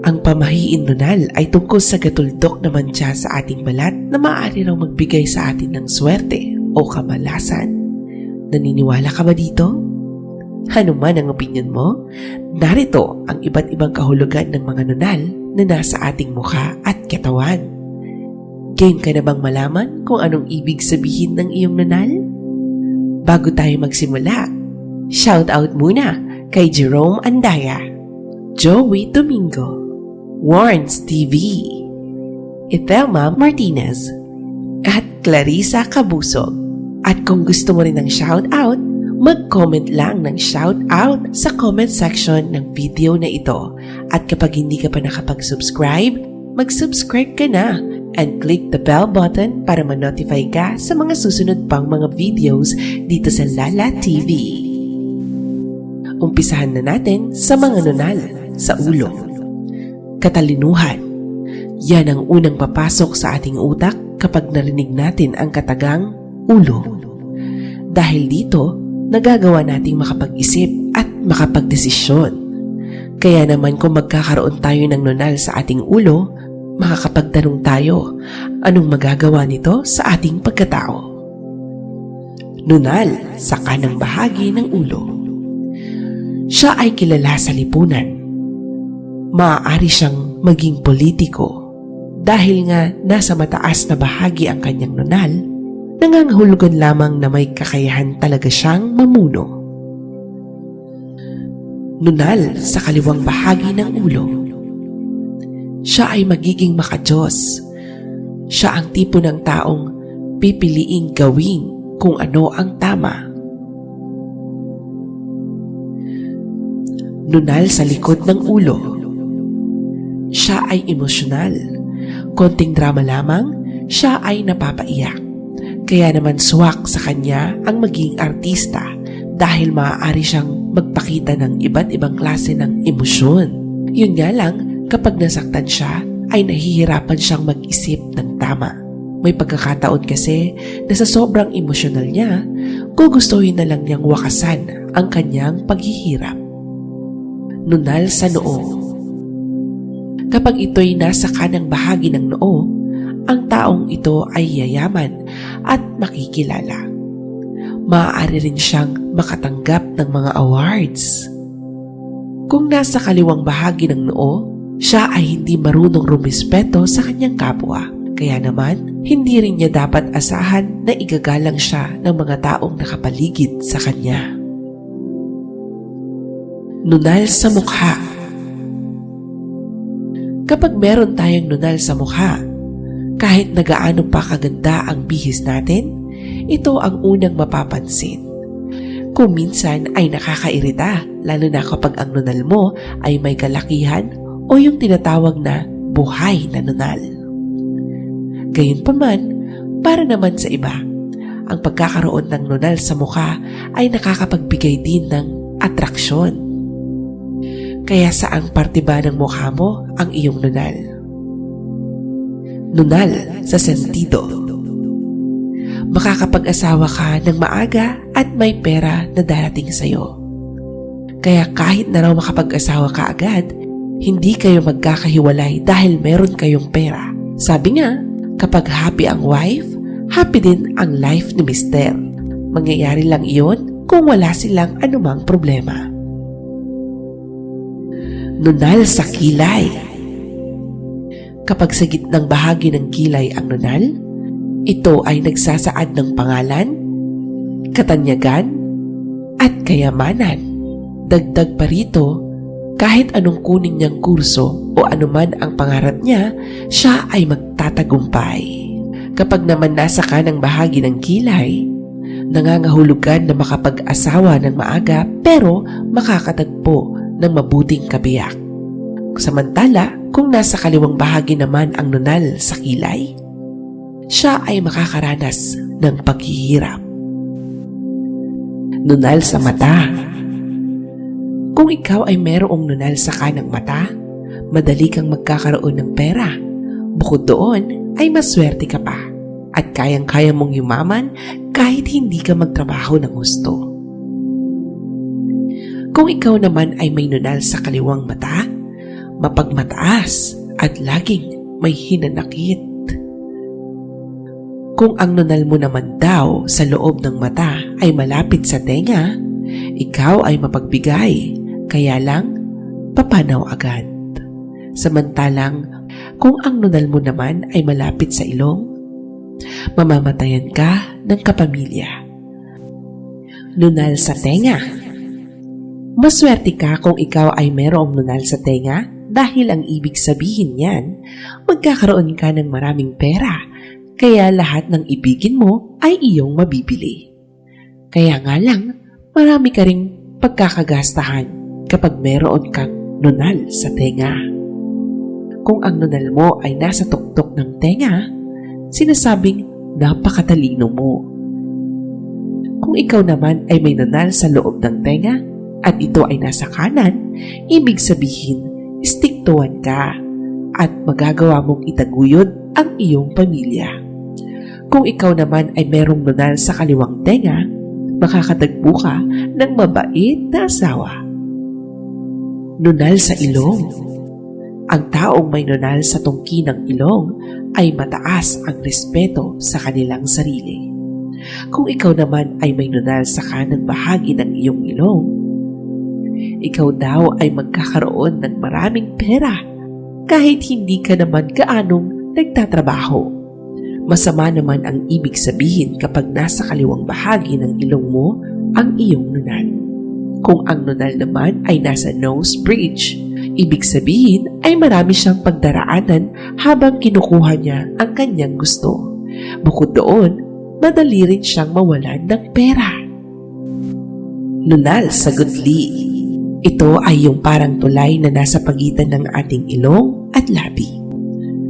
Ang pamahiin nunal ay tungkol sa gatuldok na mantsa sa ating balat na maaari raw magbigay sa atin ng swerte o kamalasan. Naniniwala ka ba dito? Ano man ang opinion mo, narito ang iba't ibang kahulugan ng mga nunal na nasa ating mukha at katawan. Game ka na bang malaman kung anong ibig sabihin ng iyong nunal? Bago tayo magsimula, shout out muna kay Jerome Andaya, Joey Domingo, Warns TV, Ithelma Martinez, at Clarissa Cabusog. At kung gusto mo rin ng shout out, mag-comment lang ng shout out sa comment section ng video na ito. At kapag hindi ka pa nakapag-subscribe, mag-subscribe ka na and click the bell button para ma-notify ka sa mga susunod pang mga videos dito sa Lala TV. Umpisahan na natin sa mga nunal sa ulo. Katalinuhan. Yan ang unang papasok sa ating utak kapag narinig natin ang katagang ulo. Dahil dito, nagagawa nating makapag-isip at makapagdesisyon. Kaya naman kung magkakaroon tayo ng nunal sa ating ulo, makakapagtanong tayo, anong magagawa nito sa ating pagkatao? Nunal sa kanang bahagi ng ulo. Siya ay kilala sa lipunan. Maaari siyang maging politiko dahil nga nasa mataas na bahagi ang kanyang nunal, nangangahulugan lamang na may kakayahan talaga siyang mamuno. Nunal sa kaliwang bahagi ng ulo. Siya ay magiging makajos. Siya ang tipo ng taong pipiliing gawin kung ano ang tama. Nunal sa likod ng ulo. Siya ay emosyonal. Konting drama lamang, siya ay napapaiyak. Kaya naman swak sa kanya ang maging artista dahil maaari siyang magpakita ng iba't ibang klase ng emosyon. Yun nga lang, kapag nasaktan siya, ay nahihirapan siyang mag-isip ng tama. May pagkakataon kasi na sa sobrang emosyonal niya, gugustuhin na lang niyang wakasan ang kanyang paghihirap. Nunal sa noo Kapag ito'y nasa kanang bahagi ng noo, ang taong ito ay yayaman at makikilala. Maaari rin siyang makatanggap ng mga awards. Kung nasa kaliwang bahagi ng noo, siya ay hindi marunong rumispeto sa kanyang kapwa. Kaya naman, hindi rin niya dapat asahan na igagalang siya ng mga taong nakapaligid sa kanya. Nunal sa mukha Kapag meron tayong nunal sa mukha, kahit nagaano pa kaganda ang bihis natin, ito ang unang mapapansin. Kung minsan ay nakakairita, lalo na kapag ang nunal mo ay may kalakihan o yung tinatawag na buhay na nunal. Gayunpaman, para naman sa iba, ang pagkakaroon ng nunal sa mukha ay nakakapagbigay din ng atraksyon. Kaya saang parte ba ng mukha mo ang iyong nunal? Nunal sa sentido. Makakapag-asawa ka ng maaga at may pera na darating sa'yo. Kaya kahit na raw makapag-asawa ka agad, hindi kayo magkakahiwalay dahil meron kayong pera. Sabi nga, kapag happy ang wife, happy din ang life ni mister. Mangyayari lang iyon kung wala silang anumang problema nunal sa kilay. Kapag sa gitnang bahagi ng kilay ang nunal, ito ay nagsasaad ng pangalan, katanyagan, at kayamanan. Dagdag pa rito, kahit anong kunin niyang kurso o anuman ang pangarap niya, siya ay magtatagumpay. Kapag naman nasa kanang bahagi ng kilay, nangangahulugan na makapag-asawa ng maaga pero makakatagpo ng mabuting kabiyak. Samantala, kung nasa kaliwang bahagi naman ang nunal sa kilay, siya ay makakaranas ng paghihirap. Nunal sa mata Kung ikaw ay merong nunal sa kanang mata, madali kang magkakaroon ng pera. Bukod doon, ay maswerte ka pa at kayang-kaya mong yumaman kahit hindi ka magtrabaho ng gusto. Kung ikaw naman ay may nunal sa kaliwang mata, mapagmataas at laging may hinanakit. Kung ang nunal mo naman daw sa loob ng mata ay malapit sa tenga, ikaw ay mapagbigay, kaya lang papanaw agad. Samantalang kung ang nunal mo naman ay malapit sa ilong, mamamatayan ka ng kapamilya. Nunal sa tenga Maswerte ka kung ikaw ay merong nunal sa tenga dahil ang ibig sabihin niyan, magkakaroon ka ng maraming pera, kaya lahat ng ibigin mo ay iyong mabibili. Kaya nga lang, marami ka ring pagkakagastahan kapag meron kang nunal sa tenga. Kung ang nunal mo ay nasa tuktok ng tenga, sinasabing napakatalino mo. Kung ikaw naman ay may nunal sa loob ng tenga at ito ay nasa kanan, ibig sabihin, istiktuan ka at magagawa mong itaguyod ang iyong pamilya. Kung ikaw naman ay merong nunal sa kaliwang tenga, makakatagpo ka ng mabait na asawa. Nunal sa ilong Ang taong may nunal sa tungki ng ilong ay mataas ang respeto sa kanilang sarili. Kung ikaw naman ay may nunal sa kanang bahagi ng iyong ilong, ikaw daw ay magkakaroon ng maraming pera kahit hindi ka naman gaanong nagtatrabaho. Masama naman ang ibig sabihin kapag nasa kaliwang bahagi ng ilong mo ang iyong nunal. Kung ang nunal naman ay nasa nose bridge, ibig sabihin ay marami siyang pagdaraanan habang kinukuha niya ang kanyang gusto. Bukod doon, madali rin siyang mawalan ng pera. Nunal sa gudli ito ay yung parang tulay na nasa pagitan ng ating ilong at labi.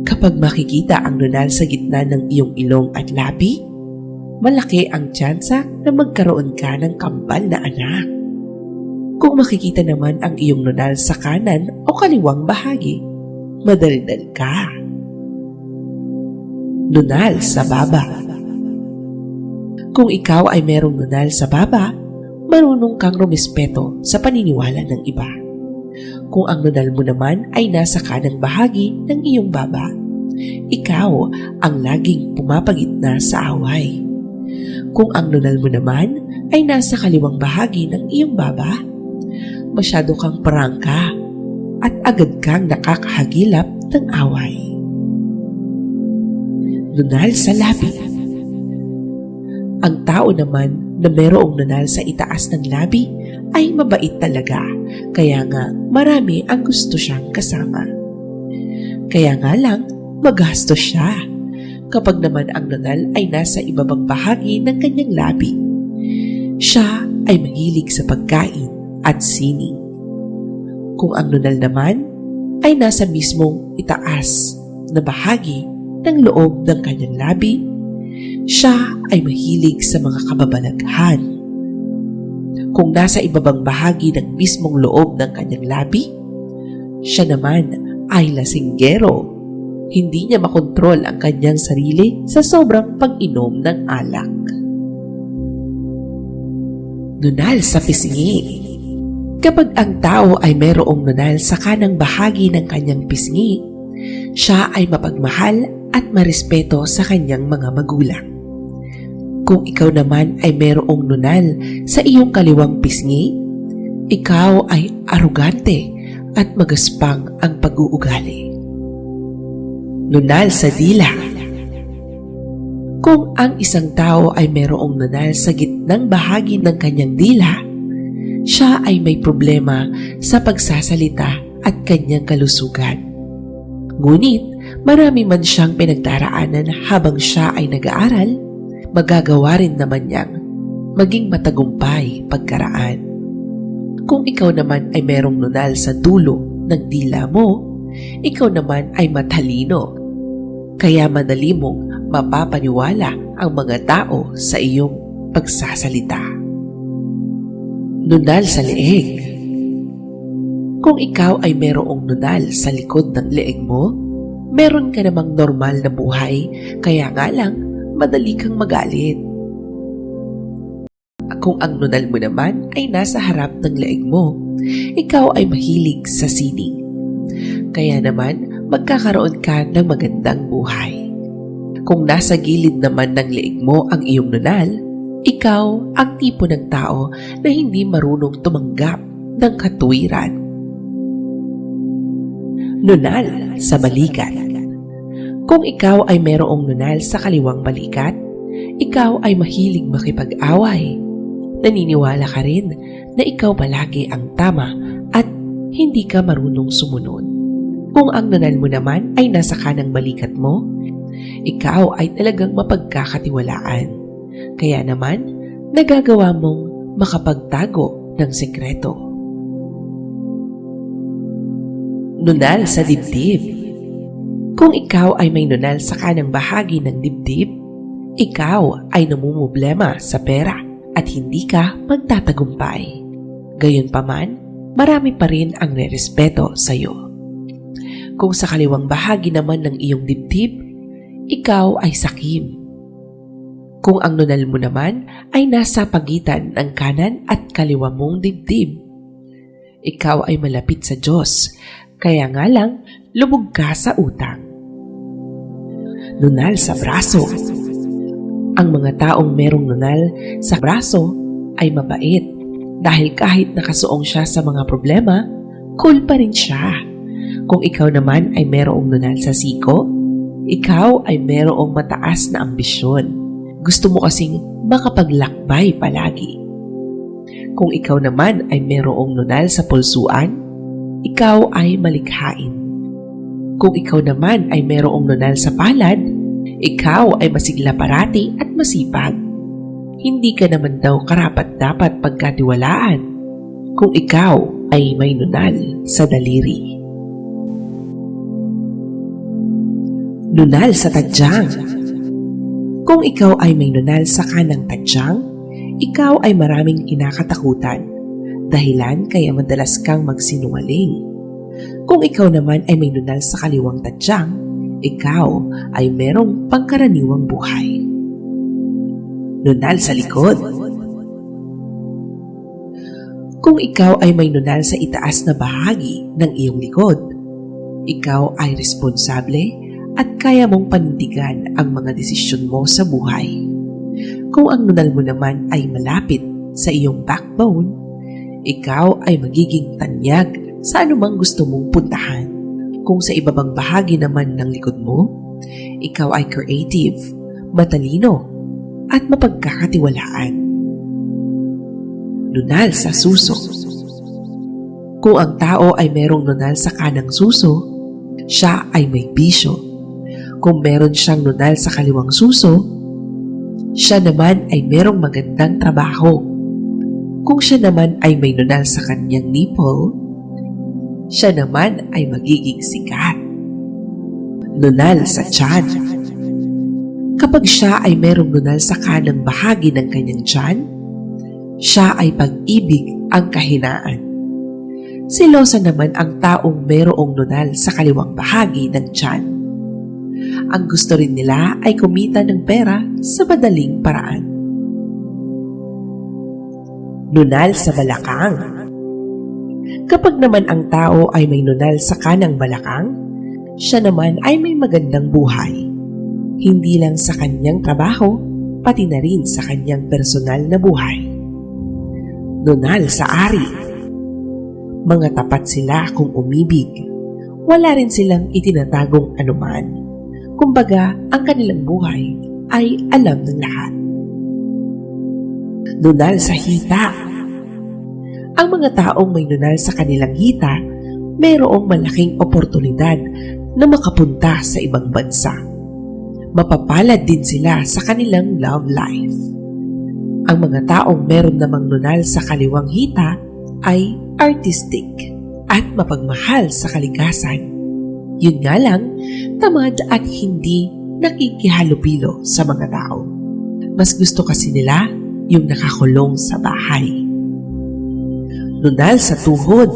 Kapag makikita ang nunal sa gitna ng iyong ilong at labi, malaki ang tsansa na magkaroon ka ng kambal na anak. Kung makikita naman ang iyong nunal sa kanan o kaliwang bahagi, madaldal ka. Nunal sa baba Kung ikaw ay merong nunal sa baba, marunong kang rumispeto sa paniniwala ng iba. Kung ang nunal mo naman ay nasa kanang bahagi ng iyong baba, ikaw ang laging pumapagitna sa away. Kung ang nunal mo naman ay nasa kaliwang bahagi ng iyong baba, masyado kang prangka at agad kang nakakahagilap ng away. Nunal sa labi Ang tao naman na merong nunal sa itaas ng labi ay mabait talaga, kaya nga marami ang gusto siyang kasama. Kaya nga lang, magastos siya. Kapag naman ang nunal ay nasa ibabang bahagi ng kanyang labi, siya ay mahilig sa pagkain at sining. Kung ang nunal naman ay nasa mismong itaas na bahagi ng loob ng kanyang labi, siya ay mahilig sa mga kababalaghan. Kung nasa ibabang bahagi ng mismong loob ng kanyang labi, siya naman ay lasinggero. Hindi niya makontrol ang kanyang sarili sa sobrang pag-inom ng alak. Nunal sa pisngi Kapag ang tao ay mayroong nunal sa kanang bahagi ng kanyang pisngi, siya ay mapagmahal at marespeto sa kanyang mga magulang. Kung ikaw naman ay mayroong nunal sa iyong kaliwang pisngi, ikaw ay arugante at magaspang ang pag-uugali. Nunal sa dila Kung ang isang tao ay mayroong nunal sa gitnang bahagi ng kanyang dila, siya ay may problema sa pagsasalita at kanyang kalusugan. Ngunit marami man siyang pinagdaraanan habang siya ay nag-aaral, magagawa rin naman niyang maging matagumpay pagkaraan. Kung ikaw naman ay merong nunal sa dulo ng dila mo, ikaw naman ay matalino. Kaya madali mong mapapaniwala ang mga tao sa iyong pagsasalita nunal sa leeg. Kung ikaw ay merong nunal sa likod ng leeg mo, meron ka namang normal na buhay, kaya nga lang, madali kang magalit. Kung ang nunal mo naman ay nasa harap ng leeg mo, ikaw ay mahilig sa sining. Kaya naman, magkakaroon ka ng magandang buhay. Kung nasa gilid naman ng leeg mo ang iyong nunal, ikaw ang tipo ng tao na hindi marunong tumanggap ng katuwiran. Nunal sa balikat Kung ikaw ay merong nunal sa kaliwang balikat, ikaw ay mahilig makipag-away. Naniniwala ka rin na ikaw palagi ang tama at hindi ka marunong sumunod. Kung ang nunal mo naman ay nasa kanang balikat mo, ikaw ay talagang mapagkakatiwalaan. Kaya naman, nagagawa mong makapagtago ng sekreto. Nunal sa dibdib Kung ikaw ay may nunal sa kanang bahagi ng dibdib, ikaw ay namumblema sa pera at hindi ka magtatagumpay. Gayunpaman, marami pa rin ang rerespeto sa iyo. Kung sa kaliwang bahagi naman ng iyong dibdib, ikaw ay sakim. Kung ang nunal mo naman ay nasa pagitan ng kanan at kaliwa mong dibdib, ikaw ay malapit sa Diyos, kaya nga lang lubog ka sa utang. Nunal sa braso Ang mga taong merong nunal sa braso ay mabait dahil kahit nakasuong siya sa mga problema, cool pa rin siya. Kung ikaw naman ay merong nunal sa siko, ikaw ay merong mataas na ambisyon. Gusto mo kasing makapaglakbay palagi. Kung ikaw naman ay merong nunal sa pulsuan, ikaw ay malikhain. Kung ikaw naman ay merong nunal sa palad, ikaw ay masigla parati at masipag. Hindi ka naman daw karapat dapat pagkatiwalaan kung ikaw ay may nunal sa daliri. Nunal sa tadyang Kung ikaw ay may nunal sa kanang tadyang, ikaw ay maraming kinakatakutan, dahilan kaya madalas kang magsinungaling. Kung ikaw naman ay may nunal sa kaliwang tadyang, ikaw ay merong pangkaraniwang buhay. Nunal sa likod Kung ikaw ay may nunal sa itaas na bahagi ng iyong likod, ikaw ay responsable at kaya mong panindigan ang mga desisyon mo sa buhay. Kung ang nunal mo naman ay malapit sa iyong backbone, ikaw ay magiging tanyag sa anumang gusto mong puntahan. Kung sa ibabang bahagi naman ng likod mo, ikaw ay creative, matalino, at mapagkakatiwalaan. Nunal sa suso Kung ang tao ay merong nunal sa kanang suso, siya ay may bisyo. Kung meron siyang nunal sa kaliwang suso, siya naman ay merong magandang trabaho. Kung siya naman ay may nunal sa kanyang nipple, siya naman ay magiging sikat. Nunal sa tiyan Kapag siya ay merong nunal sa kanang bahagi ng kanyang tiyan, siya ay pag-ibig ang kahinaan. Silosa naman ang taong merong nunal sa kaliwang bahagi ng tiyan. Ang gusto rin nila ay kumita ng pera sa madaling paraan. Nunal sa balakang Kapag naman ang tao ay may nunal sa kanang balakang, siya naman ay may magandang buhay. Hindi lang sa kanyang trabaho, pati na rin sa kanyang personal na buhay. Nunal sa ari Mga tapat sila kung umibig. Wala rin silang itinatagong anuman. Kumbaga, ang kanilang buhay ay alam ng lahat. Nunal sa hita ang mga taong may nunal sa kanilang hita, mayroong malaking oportunidad na makapunta sa ibang bansa. Mapapalad din sila sa kanilang love life. Ang mga taong meron namang nunal sa kaliwang hita ay artistic at mapagmahal sa kalikasan. Yun nga lang, tamad at hindi nakikihalupilo sa mga tao. Mas gusto kasi nila yung nakakulong sa bahay nunal sa tuhod.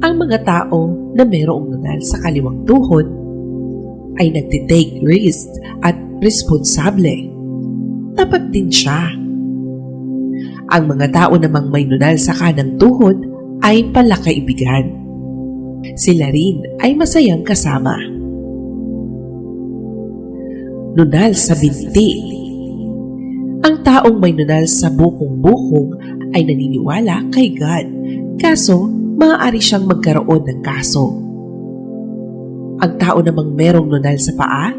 Ang mga tao na mayroong nunal sa kaliwang tuhod ay nagtitake risk at responsable. Tapat din siya. Ang mga tao namang may nunal sa kanang tuhod ay palakaibigan. Sila rin ay masayang kasama. Nunal sa binti Ang taong may nunal sa bukong-bukong ay naniniwala kay God, kaso maaari siyang magkaroon ng kaso. Ang tao namang merong nunal sa paa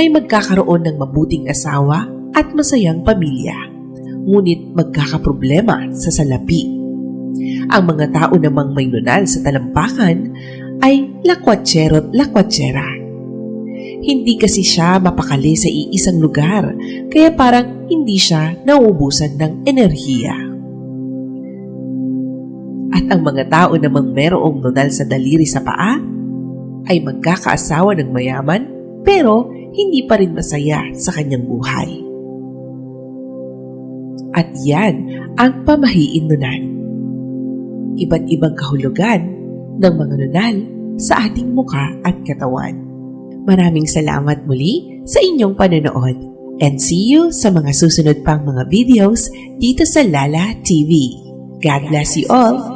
ay magkakaroon ng mabuting asawa at masayang pamilya, ngunit magkakaproblema sa salapi. Ang mga tao namang may nunal sa talampakan ay lakwatsero at lakwatsera. Hindi kasi siya mapakali sa iisang lugar, kaya parang hindi siya nauubusan ng enerhiya. At ang mga tao namang merong nunal sa daliri sa paa ay magkakaasawa ng mayaman pero hindi pa rin masaya sa kanyang buhay. At yan ang pamahiin nunal. Iba't ibang kahulugan ng mga nunal sa ating muka at katawan. Maraming salamat muli sa inyong panonood and see you sa mga susunod pang mga videos dito sa Lala TV. God bless you all